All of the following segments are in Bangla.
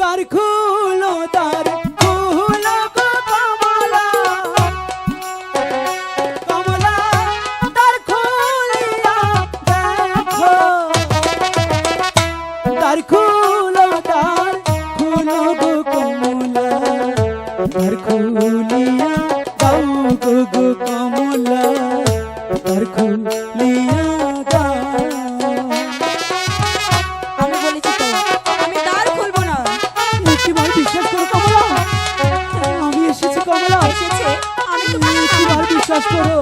দ্বার খুলো দ্বার Arkulia, Daugo Gokamula, Arkulia. বিশ্বাস করো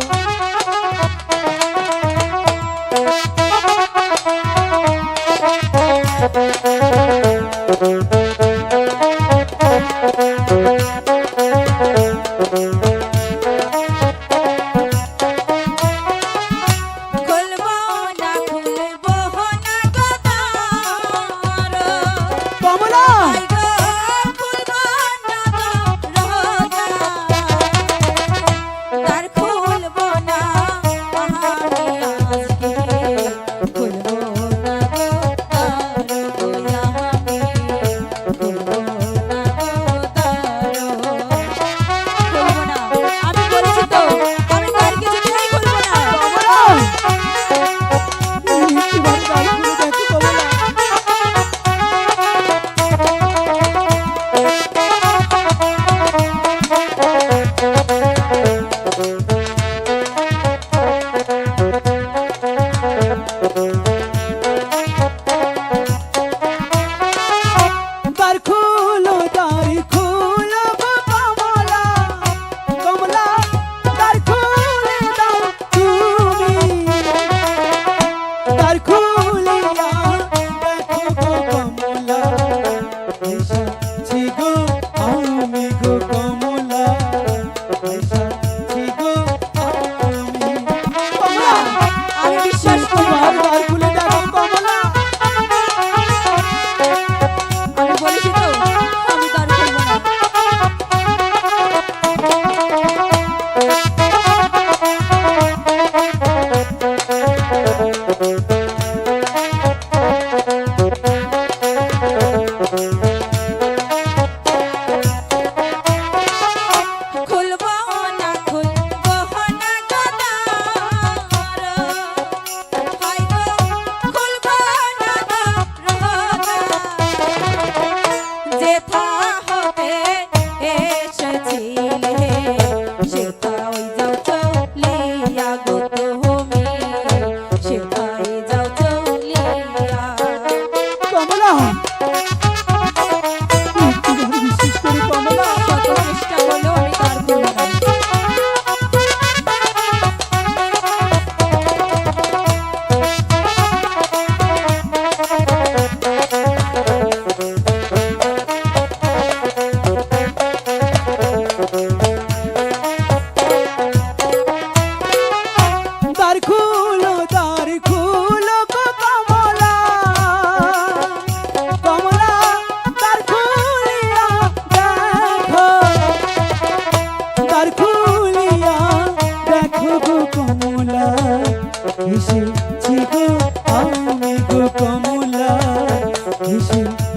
Oh. এসেছি গো আমি গো কমলা এসেছি